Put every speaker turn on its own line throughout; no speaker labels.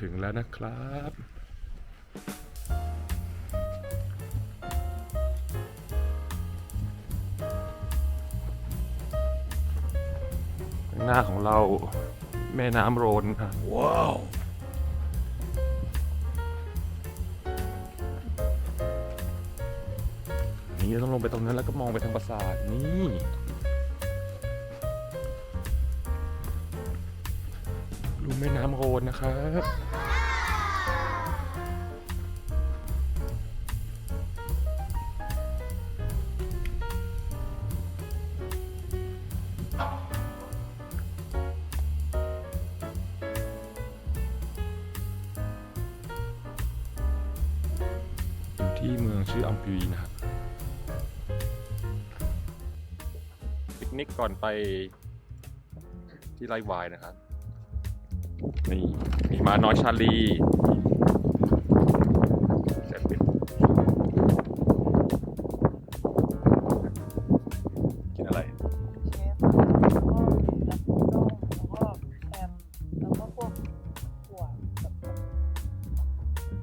ถึงแล้วนะครับข้างหน้าของเราแม่น้ำโรนครับว้าวนี่เราต้องลงไปตรงนั้นแล้วก็มองไปทางปราสาทนี่ดูแม่น้ำโรนนะครับ ชื่ออัมพีนะครับปิกนิกก่อนไปที่ไร่วายนะครับนี่มีมาน้อยชาลีแซนด์วิชกินอะไร
เชฟแล้วก็ลักโต้งแล้วก็แฮมแล้วก็พวกถั่วแบบ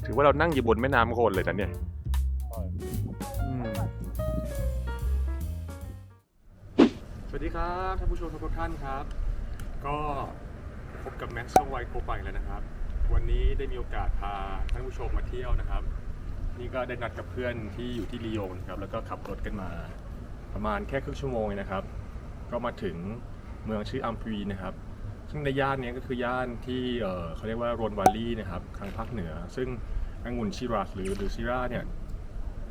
ถือว่าเรานั่งอยู่บนแม่น้ำโคนเลยนะเนี่ย ดีครับท่านผู้ชมทุกท่านครับ ก็พบกับแม็กซ์ช่องไวโคไปแล้วนะครับ วันนี้ได้มีโอกาสพาท่านผู้ชมมาเที่ยวนะครับ นี่ก็ได้นัดกับเพื่อนที่อยู่ที่ลีโอนครับแล้วก็ขับรถกันมา ประมาณแค่ครึ่งชั่วโมงเองนะครับ ก็มาถึงเมืองชื่ออัมพีนะครับ ซึ่งในย่านนี้ก็คือย่านที่เเขาเรียกว่าโรนวาลีนะครับทางภาคเหนือ ซึ่งองุ่นชิรัสหรือหรือชิราเนี่ย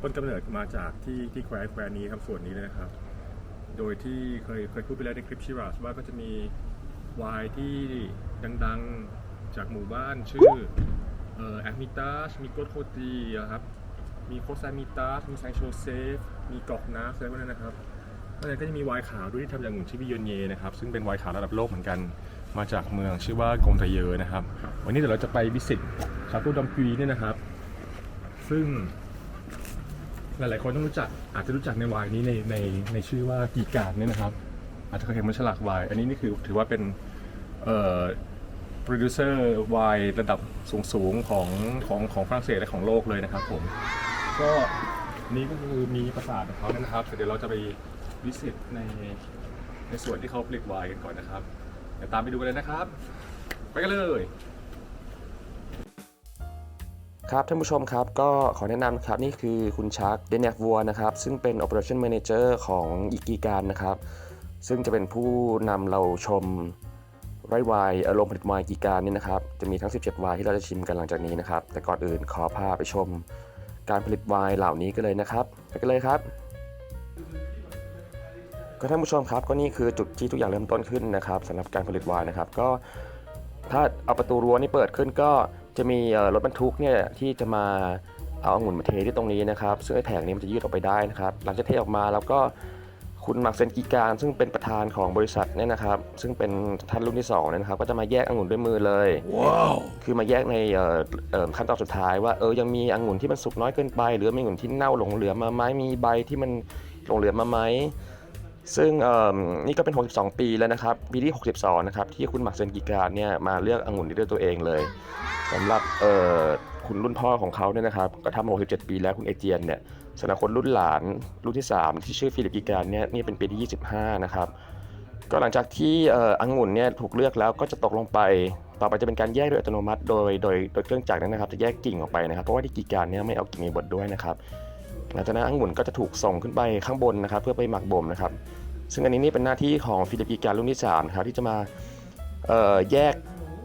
ต้นกำเนิดมาจากที่ที่แควร์แควร์นี้ครับส่วนนี้เลยนะครับ โดยที่เคยเคยพูดไปแล้วในคลิปชิรัสว่าก็จะมีไวน์ที่ดังๆจากหมู่บ้านชื่อเอ่อแอมิตาชมีโกดโคตีครับ มีโคซามิตาสมีแซงโชเซฟ มีกอกนาสอะไรพวกนั้นนะครับแล้วก็จะมีไวน์ขาวด้วยที่ทำจากองุ่นชื่อบิโยเนนะครับ ซึ่งเป็นไวน์ขาวระดับโลกเหมือนกัน มาจากเมืองชื่อว่ากงตะเยอนะครับ วันนี้เดี๋ยวเราจะไปวิสิตชาโตดัมพีเนี่ยนะครับ ซึ่ง หลายๆคนต้องรู้จักอาจจะรู้จักในไวน์นี้ในในในชื่อว่ากีการเนี่ยนะครับ อาจจะเคยเห็นบนฉลากไวน์อันนี้นี่คือถือว่าเป็นเอ่อโปรดิวเซอร์ไวน์ระดับสูงๆของของของฝรั่งเศสและของโลกเลยนะครับผม ก็นี่ก็คือมีปราสาทของเขานะครับเดี๋ยวเราจะไปวิสิตในในส่วนที่เขาผลิตไวน์กันก่อนนะครับเดี๋ยวตามไปดูกันเลยนะครับ ไปกันเลย ครับท่านผู้ชมครับก็ขอแนะนำครับนี่คือคุณชักเดนเนฟวัวนะครับซึ่งเป็น Operation Manager ของอีกีการนะครับ ซึ่งจะเป็นผู้นำเราชมไร่วน์เอ่อโรงผลิตวน์กีการนี่นะครับ จะมีทั้ง 17วน์ที่เราจะชิมกันหลังจากนี้นะครับ แต่ก่อนอื่นขอพาไปชมการผลิตวน์เหล่านี้กันเลยนะครับไปกันเลยครับก็ท่านผู้ชมครับก็นี่คือจุดที่ทุกอย่างเริ่มต้นขึ้นนะครับสำหรับการผลิตวน์นะครับ ก็ถ้าเอาประตูรั้วนี่เปิดขึ้นก็ จะมีเอ่อรถบรรทุกเนี่ยที่จะมาเอาองุ่นมาเทที่ตรงนี้นะครับ ซึ่งไอ้แผงนี้มันจะยืดออกไปได้นะครับ หลังจากเทออกมาแล้วก็คุณมาร์คเซนกีการซึ่งเป็นประธานของบริษัทเนี่ยนะครับ ซึ่งเป็นท่านรุ่นที่2เนี่ยนะครับ ก็จะมาแยกองุ่นด้วยมือเลยว้าวคือมาแยกในเอ่อเอ่อขั้นตอนสุดท้ายว่าเออยังมีองุ่นที่มันสุกน้อยเกินไป หรือมีองุ่นที่เน่าหลงเหลือมาไหมมีใบที่มันหลงเหลือมาไหม ซึ่งนี่ก็เป็น 62 ปีแล้วนะครับ ปีที่ 62 นะครับ ที่คุณหมาร์คเซนกีการเนี่ยมาเลือกองุ่นนี้ด้วยตัวเองเลยสำหรับคุณรุ่นพ่อของเขาเนี่ยนะครับ ก็ทำมา67 ปีแล้วคุณเอเจียนเนี่ยสำหรับคนรุ่นหลานรุ่นที่ 3 ที่ชื่อฟิลิปกีการเนี่ยนี่เป็นปีที่ 25 นะครับ ก็หลังจากที่องุ่นเนี่ยถูกเลือกแล้วก็จะตกลงไป ต่อไปจะเป็นการแยกโดยอัตโนมัติ โดยโดยโดยเครื่องจักรนั้นนะครับ จะแยกกิ่งออกไปนะครับ เพราะว่าที่กีการเนี่ยไม่เอากิ่งในบดด้วยนะครับ หลังจากนั้นองุ่นก็จะถูกส่งขึ้นไปข้างบนนะครับ เพื่อไปหมักบ่มนะครับ ซึ่งอันนี้นี่เป็นหน้าที่ของฟิลิปกีการรุ่นที่3นะครับที่จะมาแยก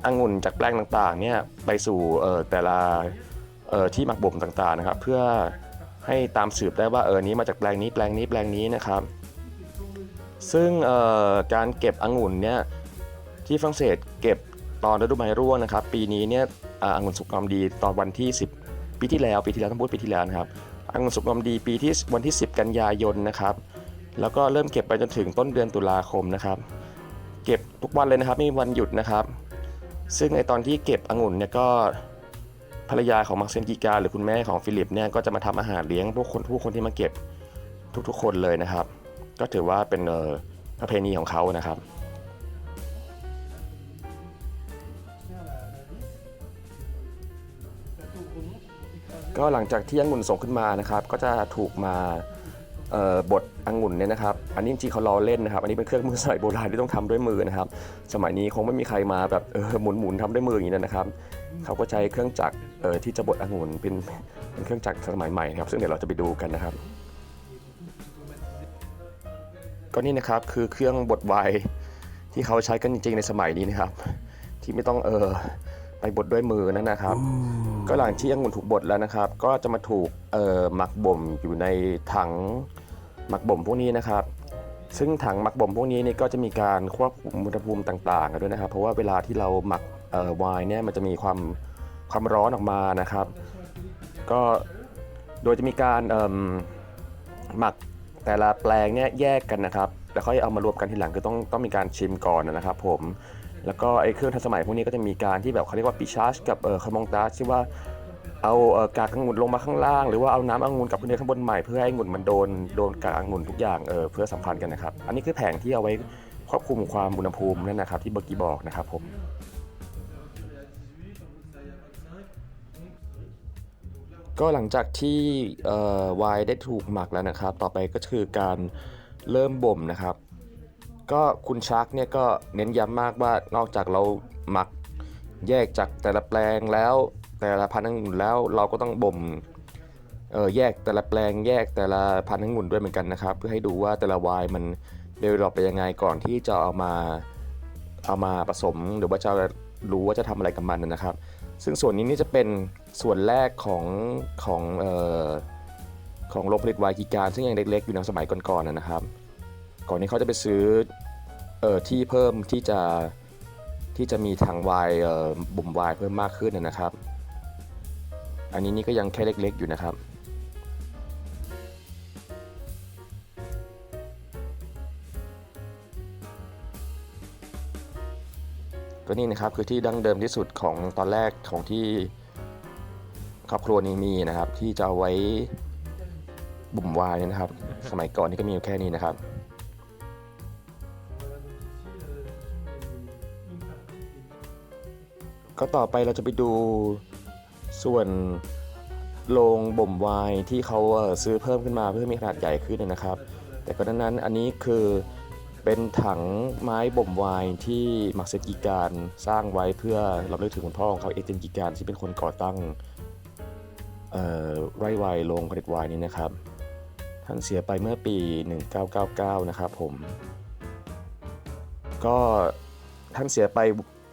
องุ่นจากแปลงต่างๆเนี่ยไปสู่แต่ละที่หมักบ่มต่างๆนะครับ เพื่อให้ตามสืบได้ว่าเออนี้มาจากแปลงนี้แปลงนี้แปลงนี้นะครับ ซึ่งการเก็บองุ่นเนี่ยที่ฝรั่งเศสเก็บตอนฤดูใบร่วงนะครับ ปีนี้เนี่ยอ่าองุ่นสุกงอมดีตอนวันที่ 10 ปีที่แล้วปีที่แล้วต้องพูดปีที่แล้วนะครับ อังสุกงอมดีปีที่วันที่ 10 กันยายนนะครับ แล้วก็เริ่มเก็บไปจนถึงต้นเดือนตุลาคมนะครับ เก็บทุกวันเลยนะครับไม่มีวันหยุดนะครับ ซึ่งในตอนที่เก็บองุ่นเนี่ยก็ภรรยาของมาร์เซนกีการหรือคุณแม่ของฟิลิปเนี่ยก็จะมาทำอาหารเลี้ยงพวกคนผู้คนที่มาเก็บทุกๆคนเลยนะครับ ก็ถือว่าเป็นประเพณีของเขานะครับ ก็หลังจากที่องุ่นส่งขึ้นมานะครับ ก็จะถูกมาเอ่อบดองุ่นเนี่ยนะครับ อันนี้จริงๆเขาล้อเล่นนะครับ อันนี้เป็นเครื่องมือสมัยโบราณที่ต้องทำด้วยมือนะครับ สมัยนี้คงไม่มีใครมาแบบเออหมุนหมุนๆทำด้วยมืออย่างนี้นะครับ เขาก็ใช้เครื่องจักรเออที่จะบดองุ่นเป็นเป็นเครื่องจักรสมัยใหม่นะครับ ซึ่งเดี๋ยวเราจะไปดูกันนะครับ ก็นี่นะครับคือเครื่องบดไวน์ที่เขาใช้กันจริงๆในสมัยนี้นะครับ ที่ไม่ต้องเออ บดด้วยมือนั่นนะครับ ก็หลังที่องุ่นถูกบดแล้วนะครับ ก็จะมาถูกเอ่อหมักบ่มอยู่ในถังหมักบ่มพวกนี้นะครับ ซึ่งถังหมักบ่มพวกนี้นี่ก็จะมีการควบคุมอุณหภูมิต่างๆกันด้วยนะครับ เพราะว่าเวลาที่เราหมักเอ่อไวน์เนี่ยมันจะมีความความร้อนออกมานะครับ ก็โดยจะมีการเอิ่มหมักแต่ละแปลงเนี่ยแยกกันนะครับ แล้วค่อยเอามารวมกันทีหลังคือต้องต้องมีการชิมก่อนนะครับ ผม แล้วก็ไอ้เครื่องทันสมัยพวกนี้ก็จะมีการที่แบบเขาเรียกว่าปิชาร์จกับเอ่อคาร์มองตาร์ที่ว่าเอาเอ่อกากองุ่นลงมาข้างล่าง หรือว่าเอาน้ำองุ่นกับพื้นข้างบนใหม่เพื่อให้องุ่นมันโดนโดนกากองุ่นทุกอย่างเออเพื่อสัมพันธ์กันนะครับ อันนี้คือแผงที่เอาไว้ควบคุมความอุณหภูมินั่นนะครับที่เบอร์กี้บอกนะครับผมก็หลังจากที่เอ่อไวน์ได้ถูกหมักแล้วนะครับ ต่อไปก็คือการเริ่มบ่มนะครับ ก็คุณชักเนี่ยก็เน้นย้ำมากว่านอกจากเราหมักแยกจากแต่ละแปลงแล้ว แต่ละพันธุ์องุ่นแล้วเราก็ต้องบ่มเออแยกแต่ละแปลงแยกแต่ละพันธุ์องุ่นด้วยเหมือนกันนะครับ เพื่อให้ดูว่าแต่ละวายมันเดเวลลอปไปยังไงก่อนที่จะเอามาเอามาผสมหรือว่าจะรู้ว่าจะทำอะไรกับมันนะครับ ซึ่งส่วนนี้นี่จะเป็นส่วนแรกของของเอ่อของโรงผลิตไวน์กีการ ซึ่งยังเล็กๆอยู่ในสมัยก่อนๆนะครับ ก่อนนี้เขาจะไปซื้อเอ่อที่เพิ่มที่จะที่จะมีถังวน์เอ่อบุ่มวน์เพิ่มมากขึ้นนะครับ อันนี้นี่ก็ยังแค่เล็กๆอยู่นะครับก็นี่นะครับคือที่ดั้งเดิมที่สุดของตอนแรกของที่ครอบครัวนี้มีนะครับ ที่จะเอาไว้บุ่มวน์เนี่ยนะครับ สมัยก่อนนี่ก็มีอยู่แค่นี้นะครับ ก็ต่อไปเราจะไปดูส่วนโรงบ่มไวน์ที่เขาซื้อเพิ่มขึ้นมาเพื่อมีขนาดใหญ่ขึ้นนะครับ แต่ก็นั้นนั้นอันนี้คือเป็นถังไม้บ่มไวน์ที่มักเซกิการสร้างไว้เพื่อราเลือกถึงคุณพ่อของเขาเอเจนกิการที่เป็นคนก่อตั้งไร่ไวน์โรงผลิตไวน์นี้นะครับ ท่านเสียไปเมื่อปี 1999 นะครับผม ก็ท่านเสียไป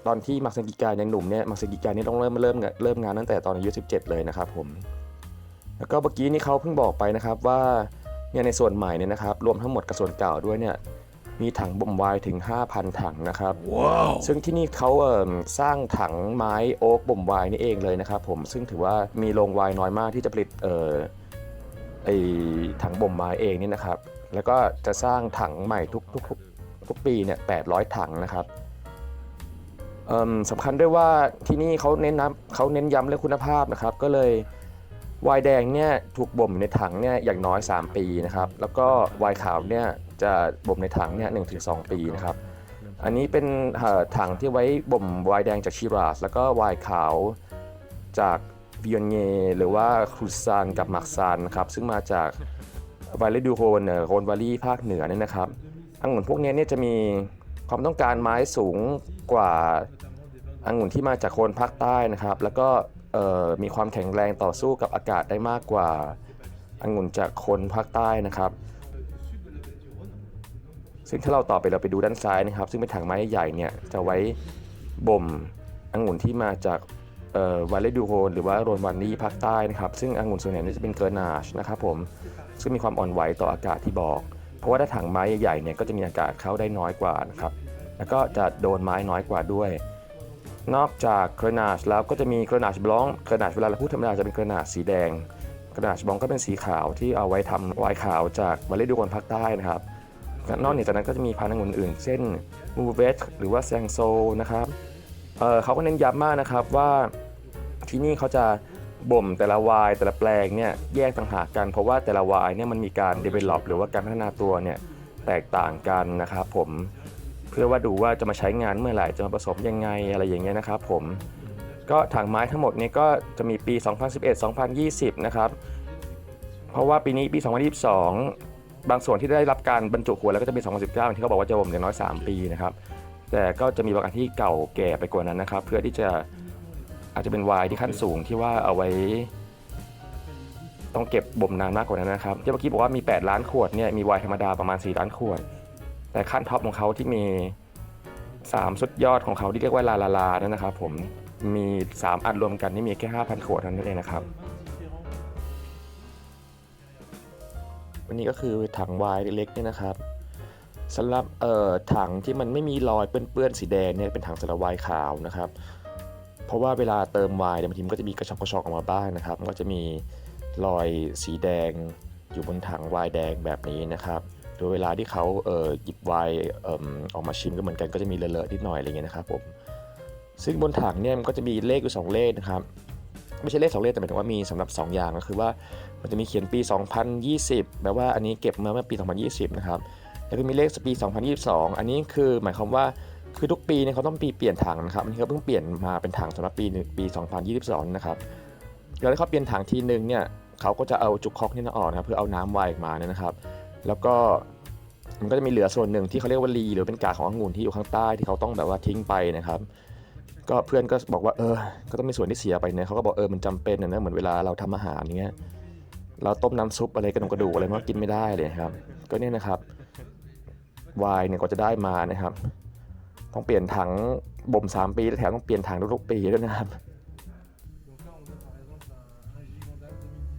ตอนที่มักเซกิการยังหนุ่มเนี่ยมักเซกิการนี่ต้องเริ่มเริ่มเริ่มงานตั้งแต่ตอนอายุ 17 เลยนะครับผม แล้วก็เมื่อกี้นี่เขาเพิ่งบอกไปนะครับว่าเนี่ยในส่วนใหม่เนี่ยนะครับรวมทั้งหมดกับส่วนเก่าด้วยเนี่ยมีถังบ่มไวน์ถึง 5,000 ถังนะครับซึ่งที่นี่เขาเอิ่มสร้างถังไม้โอ๊กบ่มไวน์นี่เองเลยนะครับผมซึ่งถือว่ามีโรงไวน์น้อยมากที่จะผลิตเอ่อไอถังบ่มไม้เองนี่นะครับ แล้วก็จะสร้างถังใหม่ทุกทุกทุกทุกปีเนี่ย800 ถังนะครับเอิ่ม สำคัญด้วยว่าที่นี่เขาเน้นย้ำเขาเน้นย้ำเรื่องคุณภาพนะครับ ก็เลยไวน์แดงเนี่ยถูกบ่มอยู่ในถังเนี่ยอย่างน้อย 3 ปีนะครับ แล้วก็ไวน์ขาวเนี่ยจะบ่มในถังเนี่ยหนึ่งถึงสองปีนะครับ อันนี้เป็นเอ่อถังที่ไว้บ่มไวน์แดงจากชิราสแล้วก็ไวน์ขาวจากวิยอนเยหรือว่าครูซานกับมักซานนะครับ ซึ่งมาจากไวเลดูโฮนโฮนวาลีภาคเหนือเนี่ยนะครับองุ่นพวกนี้เนี่ยจะมีความต้องการไม้สูงกว่า องุ่นที่มาจากโคนภาคใต้นะครับ แล้วก็มีความแข็งแรงต่อสู้กับอากาศได้มากกว่าองุ่นจากโคนภาคใต้นะครับ ซึ่งถ้าเราต่อไปเราไปดูด้านซ้ายนะครับ ซึ่งเป็นถังไม้ใหญ่เนี่ยจะไว้บ่มองุ่นที่มาจากวาเลดูโฮนหรือว่าโรนวันนี่ภาคใต้นะครับ ซึ่งองุ่นส่วนใหญ่จะเป็นเกอร์นาชนะครับผมซึ่งมีความอ่อนไหวต่ออากาศที่บอก เพราะว่าถ้าถังไม้ใหญ่ๆเนี่ยก็จะมีอากาศเข้าได้น้อยกว่านะครับแล้วก็จะโดนไม้น้อยกว่าด้วย นอกจากกร์นาชแล้วก็จะมีกร์นาชบลองกร์นาชเวลาเราพูดธรรมดาจะเป็นกร์นาชสีแดง กร์นาชบลองก็เป็นสีขาวที่เอาไว้ทำวน์ขาวจากวาเลดูโฮนภาคใต้นะครับนอกเหนือจากนั้นก็จะมีพันธุ์อื่นๆเช่นมูเวสหรือว่าแซงโซนะครับเเขาก็เน้นย้ำมากนะครับว่าที่นี่เขาจะบ่มแต่ละวายแต่ละแปลงเนี่ยแยกต่างหากกันเพราะว่าแต่ละวายเนี่ยมันมีการ develop หรือว่าการพัฒนาตัวเนี่ยแตกต่างกันนะครับผม เพื่อว่าดูว่าจะมาใช้งานเมื่อไหร่จะมาผสมยังไงอะไรอย่างเงี้ยนะครับผมก็ถังไม้ทั้งหมดนี้ก็จะมีปี 2011 2020 นะครับ เพราะว่าปีนี้ปี 2022 บางส่วนที่ได้รับการบรรจุขวดแล้วก็จะมี2019 ที่เขาบอกว่าจะบ่มอย่างน้อย 3 ปีนะครับ แต่ก็จะมีบางอันที่เก่าแก่ไปกว่านั้นนะครับ เพื่อที่จะอาจจะเป็นวน์ที่ขั้นสูงที่ว่าเอาไว้ ต้องเก็บบ่มนานมากกว่านั้นนะครับที่เมื่อกี้บอกว่ามี 8 ล้านขวดเนี่ยมีวน์ธรรมดาประมาณ 4 ล้านขวด แต่ขั้นท็อปของเขาที่มี 3 สุดยอดของเขาที่เรียกว่าลาลาลานั่นนะครับผมมี 3 อันรวมกันนี่มีแค่ 5,000 ขวดเท่านั้นเองนะครับ วันนี้ก็คือถังไวน์เล็กๆนี่นะครับสำหรับเอ่อถังที่มันไม่มีรอยเปื้อนๆสีแดงเนี่ยเป็นถังสำหรับไวน์ขาวนะครับ เพราะว่าเวลาเติมไวน์เนี่ยบางทีมันก็จะมีกระชอกกระชอกออกมาบ้างนะครับ มันก็จะมีรอยสีแดงอยู่บนถังไวน์แดงแบบนี้นะครับ โดยเวลาที่เขาเหยิบไวน์ออกมาชิมก็เหมือนกันก็จะมีเลอะๆนิดหน่อยอะไรเงี้ยนะครับผมซึ่งบนถังเนี่ยมันก็จะมีเลขอยู่สองเลขนะครับไม่ใช่เลขสองเลขแต่หมายถึงว่ามีสำหรับ 2 อย่างก็คือว่ามันจะมีเขียนปี 2020 แปลว่าอันนี้เก็บมาเมื่อปี 2020 นะครับแล้วก็มีเลขปี 2022 อันนี้คือหมายความว่าคือทุกปีเนี่ยเขาต้องปีเปลี่ยนถังนะครับอันนี้เขาเพิ่งเปลี่ยนมาเป็นถังสำหรับปีหนึ่งปี 2022 นะครับแล้วถ้าเขาเปลี่ยนถังทีนึงเนี่ยเขาก็จะเอาจุกคอกนี่นะออกนะครับเพื่อเอาน้ำไวน์ออกมาเนี่ยนะครับ แล้วก็ มันก็จะมีเหลือส่วนหนึ่งที่เขาเรียกว่ารีหรือเป็นกากขององุ่นที่อยู่ข้างใต้ที่เขาต้องแบบว่าทิ้งไปนะครับ ก็เพื่อนก็บอกว่าเออ ก็ต้องมีส่วนที่เสียไปเนี่ยเขาก็บอกเออมันจำเป็นนะนะเหมือนเวลาเราทำอาหารอย่างเงี้ยเราต้มน้ำซุปอะไรกระดูกกระดูกอะไรมันก็กินไม่ได้เลยครับ ก็เนี่ยนะครับวน์เนี่ยก็จะได้มานะครับ ต้องเปลี่ยนถังบ่ม 3 ปีแล้วแถมต้องเปลี่ยนถังทุกๆปีด้วยนะครับ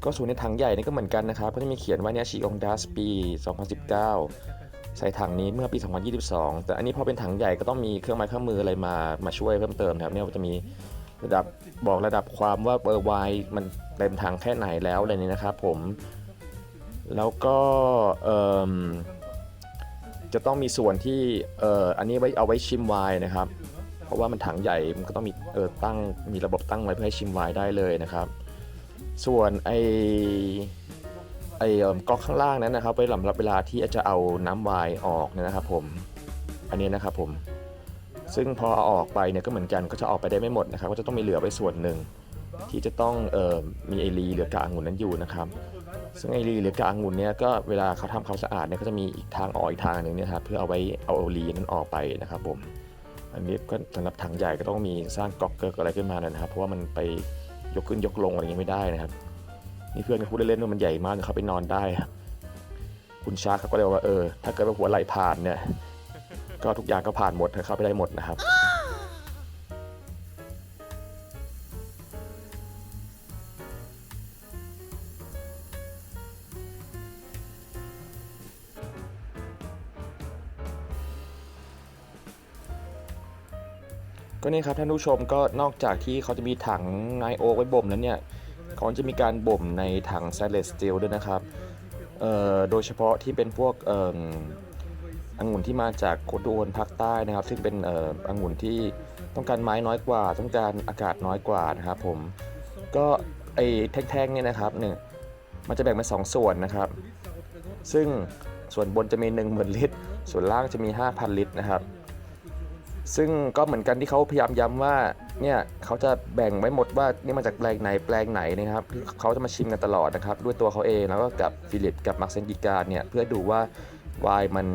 ก็ส่วนในถังใหญ่นี่ก็เหมือนกันนะครับ ก็จะมีเขียนว่าเนี่ยชีองดัสปี 2019 ใส่ถังนี้เมื่อปี 2022 แต่อันนี้พอเป็นถังใหญ่ก็ต้องมีเครื่องไม้เครื่องมืออะไรมามาช่วยเพิ่มเติมนะครับเนี่ยจะมีระดับบอกระดับความว่าเออไวน์มันเต็มถังแค่ไหนแล้วอะไรนี้นะครับผมแล้วก็จะต้องมีส่วนที่เอ่ออันนี้ไว้เอาไว้ชิมไวน์นะครับ เพราะว่ามันถังใหญ่มันก็ต้องมีเออตั้งมีระบบตั้งไว้เพื่อให้ชิมไวน์ได้เลยนะครับ ส่วนไอ อเอิ่มก๊อกข้างล่างนั้นนะครับไว้สำหรับเวลาที่จะเอาน้ำวน์ออกนะครับผมอันนี้นะครับผมซึ่งพอเอาออกไปเนี่ยก็เหมือนกันก็จะออกไปได้ไม่หมดนะครับ ก็จะต้องมีเหลือไว้ส่วนหนึ่งที่จะต้องออมีไอรีเหรือกากองุ่นนั้นอยู่นะครับ ซึ่งไอรีเหรือกากองุ่นเนี่ยก็เวลาเขาทำความสะอาดเนี่ยก็จะมีอีกทางออกอีกทางหนึ่งเนี่ยครับเพื่อเอาไว้เอาไอรีนั้นออกไปนะครับผมอันนี้ก็สำหรับถังใหญ่ก็ต้องมีสร้างก๊อกเกิร์กอะไรขึ้นมานะครับ เพราะว่ามันไปยกขึ้นยกลงอะไรอย่างเงี้ยไม่ได้นะครับ นี่เพื่อนก็พูดเล่นๆว่ามันใหญ่มากเขาไปนอนได้ คุณชาร์คเขาก็เลยว่าเออ ถ้าเกิดว่าหัวไหลผ่านเนี่ย ก็ทุกอย่างก็ผ่านหมดเข้าไปได้หมดนะครับก็นี่ครับท่านผู้ชมก็นอกจากที่เขาจะมีถังไนโอไว้บ่มแล้วเนี่ย เขาจะมีการบ่มในถัง s ซเลส s ตีลด้วยนะครับโดยเฉพาะที่เป็นพวกองุ่นที่มาจากโคโดนภาคใต้นะครับ ซึ่งเป็นองุ่นที่ต้องการไม้น้อยกว่า ต้องการอากาศน้อยกว่านะครับผมก็ไอ้แท่งๆเนี่ยนะครับเนี่ยมันจะแบ่งเป็นสองส่วนนะครับ ซึ่งส่วนบนจะมี 1 0,000 ลิตร ส่วนล่างจะมี 5,000 ลิตรนะครับ ซึ่งก็เหมือนกันที่เขาพยายามย้ำว่าเนี่ยเขาจะแบ่งไว้หมดว่านี่มาจากแปลงไหนแปลงไหนนะครับเขาจะมาชิมกันตลอดนะครับด้วยตัวเขาเองแล้วก็กับฟิลิปกับมาร์เซนกิการเนี่ยเพื่อดูว่าวายมัน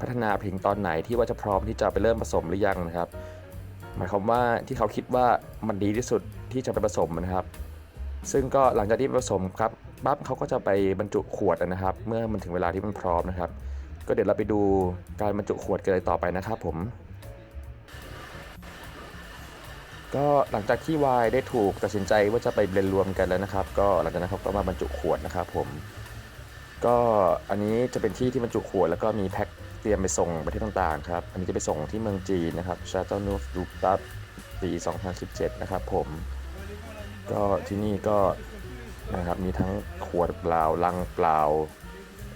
พัฒนาถึงตอนไหนที่ว่าจะพร้อมที่จะไปเริ่มผสมหรือยังนะครับหมายความว่าที่เขาคิดว่ามันดีที่สุดที่จะไปผสมนะครับ ซึ่งก็หลังจากที่ผสมครับปั๊บเขาก็จะไปบรรจุขวดนะครับ เมื่อมันถึงเวลาที่มันพร้อมนะครับ ก็เดี๋ยวเราไปดูการบรรจุขวดกันเลยต่อไปนะครับผม ก็หลังจากที่วายได้ถูกตัดสินใจว่าจะไปเบลนรวมกันแล้วนะครับ ก็หลังจากนั้นเขาก็มาบรรจุขวดนะครับผม ก็อันนี้จะเป็นที่ที่บรรจุขวดแล้วก็มีแพ็คเตรียมไปส่งประเทศต่างๆครับ อันนี้จะไปส่งที่เมืองจีนนะครับชาเตนูฟลูตัสปี 2017 นะครับผม ก็ที่นี่ก็นะครับมีทั้งขวดเปล่าลังเปล่า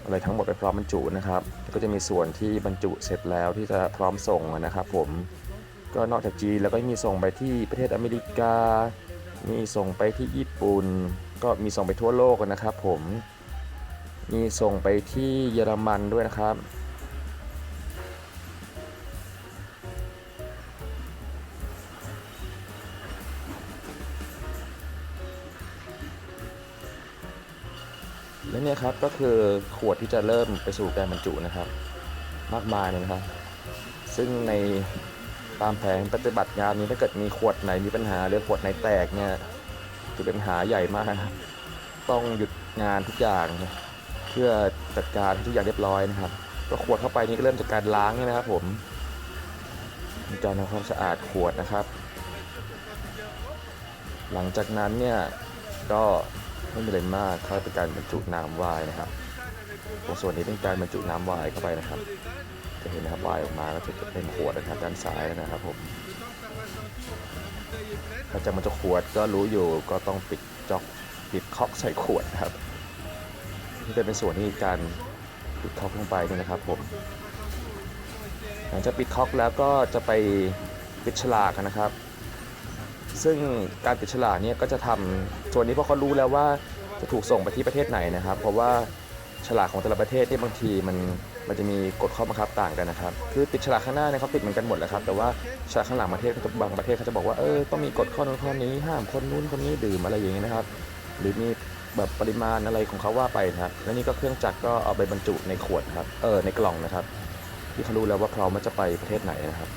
อะไรทั้งหมดไปพร้อมบรรจุนะครับ ก็จะมีส่วนที่บรรจุเสร็จแล้วที่จะพร้อมส่งนะครับ ผม ก็นอกจากจีนแล้วก็มีส่งไปที่ประเทศอเมริกา มีส่งไปที่ญี่ปุ่น ก็มีส่งไปทั่วโลกนะครับผม มีส่งไปที่เยอรมันด้วยนะครับและเนี่ยครับก็คือขวดที่จะเริ่มไปสู่การบรรจุนะครับ มากมายเลยนะครับ ซึ่งใน ตามแผนปฏิบัติงานนี้ถ้าเกิดมีขวดไหนมีปัญหาหรือขวดไหนแตกเนี่ยจะเป็นปัญหาใหญ่มากนะครับต้องหยุดงานทุกอย่าง เพื่อจัดการทุกอย่างเรียบร้อยนะครับก็ขวดเข้าไปนี่ก็เริ่มจากการล้างนี่นะครับ ผมการทำความสะอาดขวดนะครับ หลังจากนั้นเนี่ยก็ไม่มีอะไรมากเข้าเป็นการบรรจุน้ำไวน์นะครับตรงส่วนนี้เป็นการบรรจุน้ำไวน์เข้าไปนะครับ จะเห็นนะครับไวน์ออกมาก็จะเป็นขวดนะครับด้านซ้ายนะครับผมถ้าจะมันจะขวดก็รู้อยู่ก็ต้องปิดจ็อกปิดคอกใส่ขวดนะครับนี่จะเป็นส่วนที่การปิดคอกลงไปนี่นะครับผมหลังจากปิดคอกแล้วก็จะไปปิดฉลากนะครับ ซึ่งการติดฉลากเนี่ยก็จะทำส่วนนี้เพราะเขารู้แล้วว่าจะถูกส่งไปที่ประเทศไหนนะครับ เพราะว่าฉลากของแต่ละประเทศเนี่ยบางทีมัน มันจะมีกฎข้อบังคับต่างกันนะครับ คือติดฉลากข้างหน้าเนี่ยเขาติดเหมือนกันหมดแหละครับ แต่ว่าฉลากข้างหลังประเทศเขาจะบางประเทศเขาจะบอกว่า เออ ต้องมีกฎข้อนู้นข้อนี้ห้ามคนนู้นคนนี้ดื่มอะไรอย่างเงี้ยนะครับ หรือมีแบบปริมาณอะไรของเขาว่าไปนะครับ แล้วนี่ก็เครื่องจักรก็เอาไปบรรจุในขวดครับ เออ ในกล่องนะครับ ที่เขารู้แล้วว่าพร้อมว่าจะไปประเทศไหนนะครับ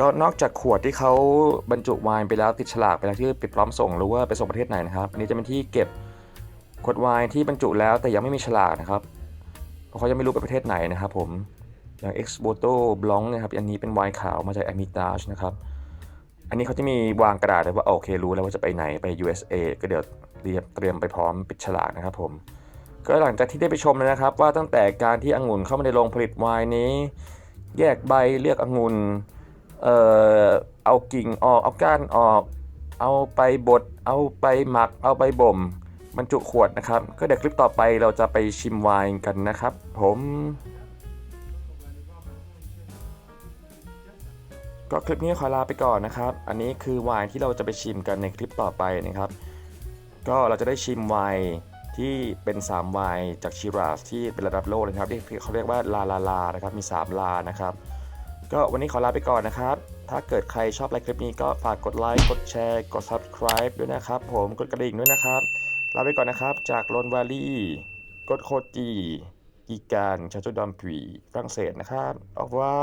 ก็นอกจากขวดที่เขาบรรจุไวน์ไปแล้วติดฉลากไปแล้วที่ปิดพร้อมส่งหรือว่าไปส่งประเทศไหนนะครับ อันนี้จะเป็นที่เก็บ ขวดไวน์ที่บรรจุแล้วแต่ยังไม่มีฉลากนะครับ เพราะเขายังไม่รู้ไปประเทศไหนนะครับผม อย่าง e x b o t o Blanc นะครับ อันนี้เป็นไวน์ขาวมาจาก Hermitage นะครับ อันนี้เขาจะมีวางกระดาษเลยว่าโอเครู้แล้วว่าจะไปไหนไป USA ก็เดี๋ยวเตรียมเตรียมไปพร้อมปิดฉลากนะครับผมก็หลังจากที่ได้ไปชมแล้วนะครับ ว่าตั้งแต่การที่องุ่นเข้ามาในโรงผลิตไวน์นี้ แยกใบเลือกองุ่นเอ่อเอากิ่งออกเอาก้านออก เอาไปบดเอาไปหมักเอาไปบ่ม บรรจุขวดนะครับ ก็เดี๋ยวคลิปต่อไปเราจะไปชิมไวน์กันนะครับ ผมก็คลิปนี้ขอลาไปก่อนนะครับ อันนี้คือไวน์ที่เราจะไปชิมกันในคลิปต่อไปนะครับ ก็เราจะได้ชิมไวน์ที่เป็น3ไวน์จากชิราสที่เป็นระดับโลกนะครับที่เขาเรียกว่าลาลาลานะครับ มี 3 ลานะครับ ก็วันนี้ขอลาไปก่อนนะครับ ถ้าเกิดใครชอบไลค์คลิปนี้ก็ฝากกดไลค์ กดแชร์ กด subscribe ด้วยนะครับ ผม กดกระดิ่งด้วยนะครับ ลาไปก่อนนะครับ จากลอนวาลีกดโคจีกีการชาจุดอมผีฝรั่งเศสนะครับ ออกว่า